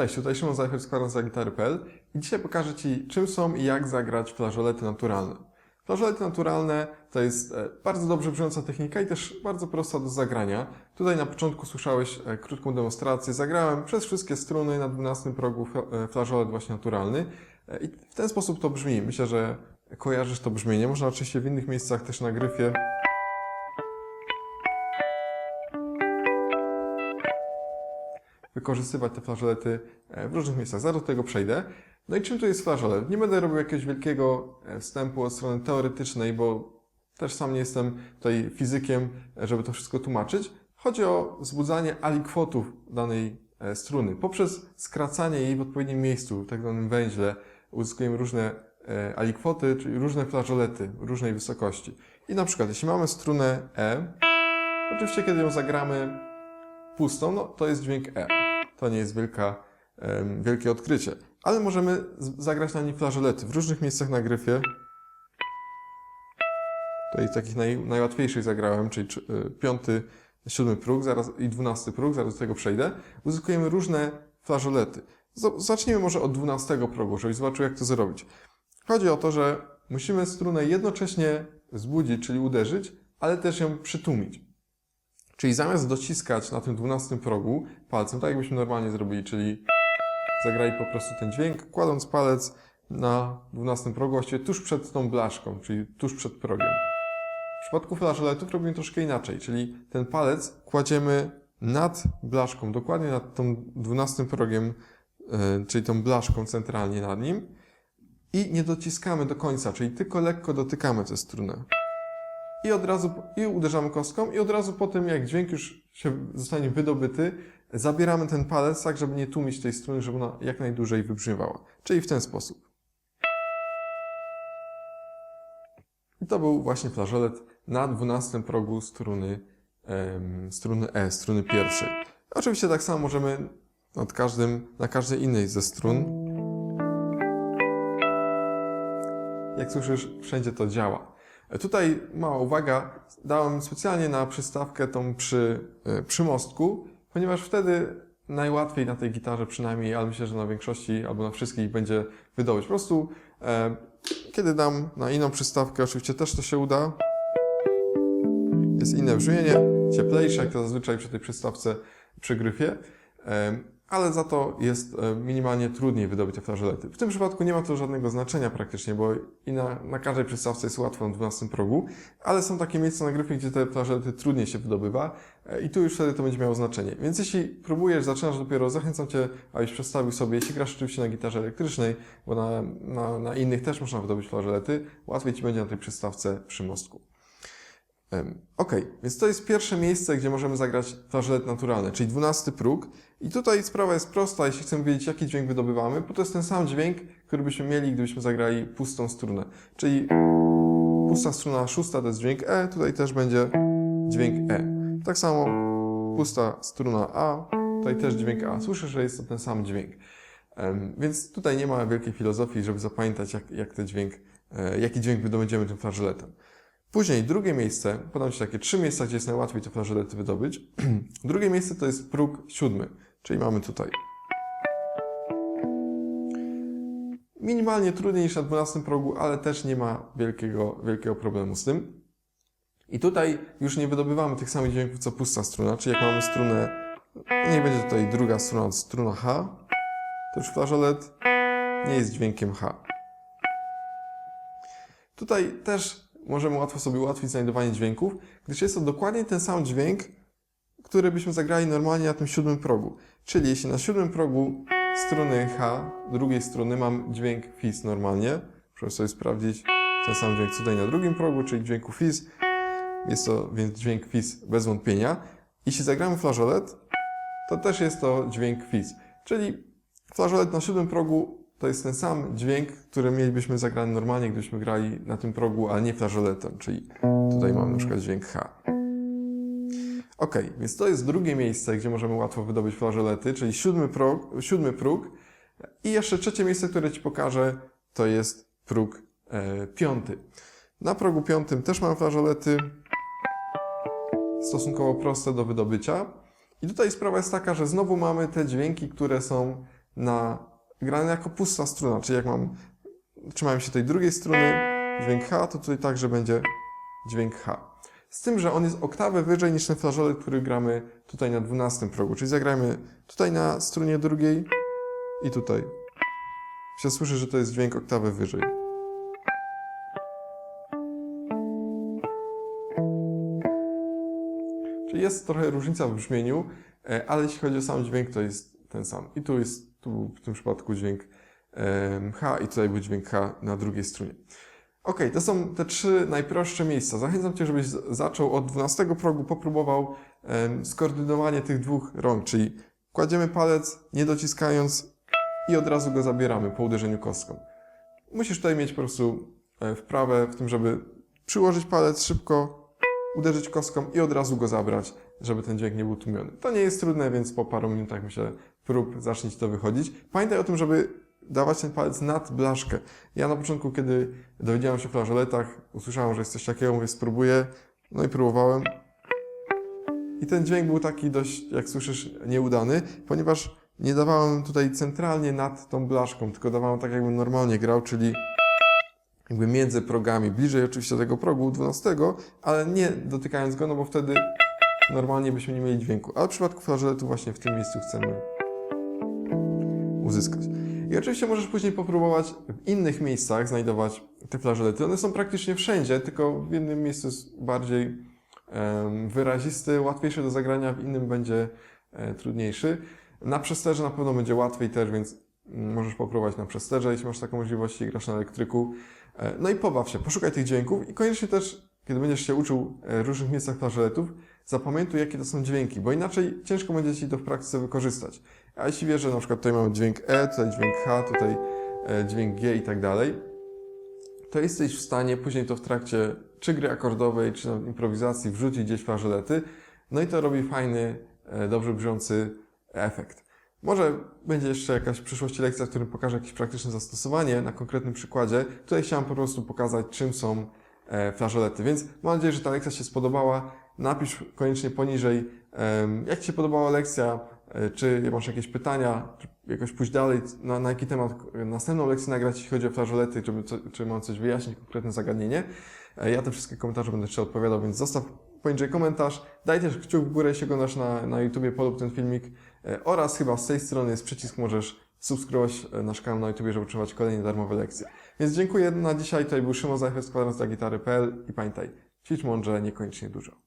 Cześć, tutaj Szymon Zajcher z Klarnesa Gitary.pl i dzisiaj pokażę Ci, czym są i jak zagrać flażolety naturalne. Flażolety naturalne to jest e, bardzo dobrze brzmiąca technika i też bardzo prosta do zagrania. Tutaj na początku słyszałeś e, krótką demonstrację. Zagrałem przez wszystkie struny na 12 progu e, flażolet właśnie naturalny i w ten sposób to brzmi. Myślę, że kojarzysz to brzmienie. Można oczywiście w innych miejscach też na gryfie wykorzystywać te flażolety e, w różnych miejscach. Zaraz do tego przejdę. No i czym tu jest flażolet? Nie będę robił jakiegoś wielkiego e, wstępu od strony teoretycznej, bo też sam nie jestem tutaj fizykiem, e, żeby to wszystko tłumaczyć. Chodzi o wzbudzanie alikwotów danej struny. Poprzez skracanie jej w odpowiednim miejscu, w tak zwanym węźle, uzyskujemy różne alikwoty, czyli różne flażolety różnej wysokości. I na przykład, jeśli mamy strunę E, oczywiście kiedy ją zagramy pustą, no to jest dźwięk E. To nie jest wielka, wielkie odkrycie. Ale możemy zagrać na niej flażolety w różnych miejscach na gryfie. Tutaj takich naj, najłatwiejszych zagrałem, czyli czy- y, piąty, siódmy próg zaraz, i dwunasty próg, zaraz do tego przejdę. Uzyskujemy różne flażolety. Zacznijmy może od dwunastego progu, żebyś zobaczył jak to zrobić. Chodzi o to, że musimy strunę jednocześnie wzbudzić, czyli uderzyć, ale też ją przytłumić. Czyli zamiast dociskać na tym 12 progu palcem, tak jakbyśmy normalnie zrobili, czyli zagrali po prostu ten dźwięk, kładąc palec na 12 progu, właściwie tuż przed tą blaszką, czyli tuż przed progiem. W przypadku flażoletów robimy troszkę inaczej, czyli ten palec kładziemy nad blaszką, dokładnie nad tą 12 progiem, yy, czyli tą blaszką centralnie nad nim i nie dociskamy do końca, czyli tylko lekko dotykamy tę strunę i od razu i uderzamy kostką i od razu po tym, jak dźwięk już się zostanie wydobyty, zabieramy ten palec tak, żeby nie tłumić tej struny, żeby ona jak najdłużej wybrzmiewała. Czyli w ten sposób. I to był właśnie flażolet na 12 progu struny, em, struny E, struny pierwszej. Oczywiście tak samo możemy nad każdym, na każdej innej ze strun. Jak słyszysz, wszędzie to działa. E, Tutaj mała uwaga, dałem specjalnie na przystawkę tą przy, e, przy mostku, ponieważ wtedy najłatwiej na tej gitarze przynajmniej, ale myślę, że na większości albo na wszystkich będzie wydobyć. Po prostu e, kiedy dam na inną przystawkę, oczywiście też to się uda. Jest inne brzmienie, cieplejsze, jak to zazwyczaj przy tej przystawce przy gryfie. Em, ale za to jest e, minimalnie trudniej wydobyć te flażolety. W tym przypadku nie ma to żadnego znaczenia praktycznie, bo i na, na każdej przystawce jest łatwo na 12 progu, ale są takie miejsca na gryfie, gdzie te flażolety trudniej się wydobywa e, i tu już wtedy to będzie miało znaczenie. Więc jeśli próbujesz, zaczynasz dopiero, zachęcam Cię, abyś przestawił sobie, jeśli grasz oczywiście na gitarze elektrycznej, bo na, na, na innych też można wydobyć flażolety, łatwiej Ci będzie na tej przystawce przy mostku. Ok, więc to jest pierwsze miejsce, gdzie możemy zagrać flażolet naturalny, czyli 12 próg. I tutaj sprawa jest prosta, jeśli chcemy wiedzieć, jaki dźwięk wydobywamy, bo to jest ten sam dźwięk, który byśmy mieli, gdybyśmy zagrali pustą strunę. Czyli pusta struna szósta to jest dźwięk E, tutaj też będzie dźwięk E. Tak samo pusta struna A, tutaj też dźwięk A. Słyszysz, że jest to ten sam dźwięk. Więc tutaj nie ma wielkiej filozofii, żeby zapamiętać, jak, jak dźwięk, e, jaki dźwięk wydobędziemy tym flażoletem. Później drugie miejsce, podam Ci takie trzy miejsca, gdzie jest najłatwiej te flażolety wydobyć. drugie miejsce to jest próg siódmy, czyli mamy tutaj. Minimalnie trudniej niż na 12 progu, ale też nie ma wielkiego, wielkiego problemu z tym. I tutaj już nie wydobywamy tych samych dźwięków co pusta struna, czyli jak mamy strunę, nie będzie tutaj druga struna, struna H, to już flażolet nie jest dźwiękiem H. Tutaj też możemy łatwo sobie ułatwić znajdowanie dźwięków, gdyż jest to dokładnie ten sam dźwięk, który byśmy zagrali normalnie na tym siódmym progu. Czyli jeśli na siódmym progu struny H, drugiej struny mam dźwięk fis normalnie, proszę sobie sprawdzić ten sam dźwięk tutaj na drugim progu, czyli dźwięku fis, jest to więc dźwięk fis bez wątpienia. Jeśli zagramy flażolet, to też jest to dźwięk fis, czyli flażolet na siódmym progu to jest ten sam dźwięk, który mielibyśmy zagrany normalnie, gdybyśmy grali na tym progu, ale nie flażoletem, czyli tutaj mamy na przykład dźwięk H. Ok, więc to jest drugie miejsce, gdzie możemy łatwo wydobyć flażolety, czyli siódmy, próg, siódmy próg. I jeszcze trzecie miejsce, które Ci pokażę, to jest próg e, piąty. Na progu piątym też mam flażolety, stosunkowo proste do wydobycia. I tutaj sprawa jest taka, że znowu mamy te dźwięki, które są na grany jako pusta struna, czyli jak mam, trzymałem się tej drugiej struny, dźwięk H, to tutaj także będzie dźwięk H. Z tym, że on jest oktawę wyżej niż ten flażolet, który gramy tutaj na 12 progu, czyli zagrajmy tutaj na strunie drugiej i tutaj. Się słyszy, że to jest dźwięk oktawy wyżej. Czyli jest trochę różnica w brzmieniu, e, ale jeśli chodzi o sam dźwięk, to jest ten sam. I tu jest, tu w tym przypadku dźwięk H i tutaj był dźwięk H na drugiej strunie. Ok, to są te trzy najprostsze miejsca. Zachęcam Cię, żebyś zaczął od 12 progu, popróbował skoordynowanie tych dwóch rąk, czyli kładziemy palec, nie dociskając i od razu go zabieramy po uderzeniu kostką. Musisz tutaj mieć po prostu e, wprawę w tym, żeby przyłożyć palec szybko, uderzyć kostką i od razu go zabrać, żeby ten dźwięk nie był tłumiony. To nie jest trudne, więc po paru minutach, myślę, prób zacznie Ci to wychodzić. Pamiętaj o tym, żeby dawać ten palec nad blaszkę. Ja na początku, kiedy dowiedziałem się o flażoletach, usłyszałem, że jest coś takiego, mówię, spróbuję, no i próbowałem. I ten dźwięk był taki dość, jak słyszysz, nieudany, ponieważ nie dawałem tutaj centralnie nad tą blaszką, tylko dawałem tak, jakbym normalnie grał, czyli jakby między progami, bliżej oczywiście tego progu 12, ale nie dotykając go, no bo wtedy normalnie byśmy nie mieli dźwięku. Ale w przypadku flażoletu właśnie w tym miejscu chcemy uzyskać. I oczywiście możesz później popróbować w innych miejscach znajdować te flażolety. One są praktycznie wszędzie, tylko w jednym miejscu jest bardziej wyrazisty, łatwiejszy do zagrania, w innym będzie e, trudniejszy. Na przesterze na pewno będzie łatwiej też, więc możesz popróbować na przesterze, jeśli masz taką możliwość i grasz na elektryku. E, No i pobaw się, poszukaj tych dźwięków i koniecznie też, kiedy będziesz się uczył e, w różnych miejscach flażoletów, zapamiętuj, jakie to są dźwięki, bo inaczej ciężko będzie Ci to w praktyce wykorzystać. A jeśli wiesz, że na przykład tutaj mamy dźwięk E, tutaj dźwięk H, tutaj e, dźwięk G i tak dalej, to jesteś w stanie później to w trakcie czy gry akordowej, czy improwizacji wrzucić gdzieś flażolety, no i to robi fajny, dobrze brzmiący efekt. Może będzie jeszcze jakaś w przyszłości lekcja, w którym pokażę jakieś praktyczne zastosowanie na konkretnym przykładzie. Tutaj chciałem po prostu pokazać, czym są e, flażolety. Więc mam nadzieję, że ta lekcja się spodobała. Napisz koniecznie poniżej, jak Ci się podobała lekcja, e, czy masz jakieś pytania, czy jakoś pójść dalej, na, na jaki temat następną lekcję nagrać, jeśli chodzi o flażolety, żeby co, czy mam coś wyjaśnić, konkretne zagadnienie. E, Ja te wszystkie komentarze będę jeszcze odpowiadał, więc zostaw poniżej komentarz. Daj też kciuk w górę, jeśli oglądasz na, na YouTubie, polub ten filmik. E, Oraz chyba z tej strony jest przycisk, możesz subskrybować e, nasz kanał na YouTubie, żeby otrzymać kolejne darmowe lekcje. Więc dziękuję na dzisiaj. Tutaj był Szymon Zajcher z kwadrans dla gitary.pl i pamiętaj, ćwicz mądrze, niekoniecznie dużo.